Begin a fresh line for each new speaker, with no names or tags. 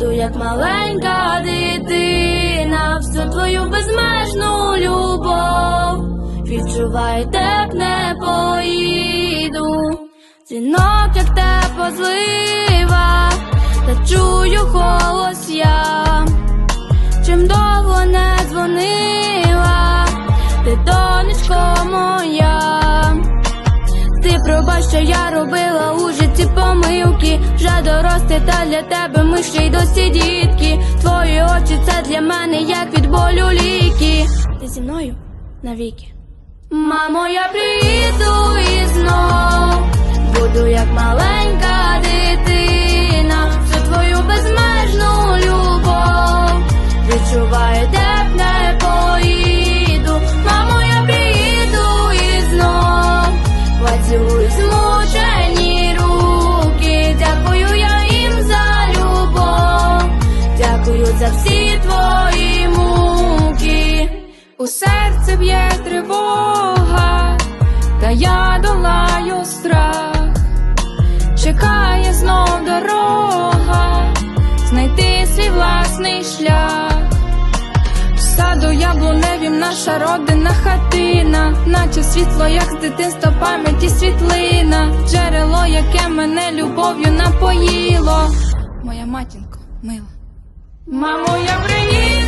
буду як маленька дитина, всю твою безмежну любов. Відчуваю, так не поїду. Дзвінок, як тепла злива, та чую голос я. Чим довго не дзвонила, ти донечко моя. Ти пробач, що я робила дорости, та для тебе ми ще й досі дітки. Твої очі це для мене як від болю ліки. Ти зі мною навіки. Мамо, я приїду і знов буду як маленька
У серце б'є тривога, та я долаю страх, чекає знов дорога, знайти свій власний шлях. В саду яблуневім наша родина хатина, наче світло, як з дитинства пам'яті світлина, джерело, яке мене любов'ю напоїло. Моя матінко, мила. Мамо, я приїду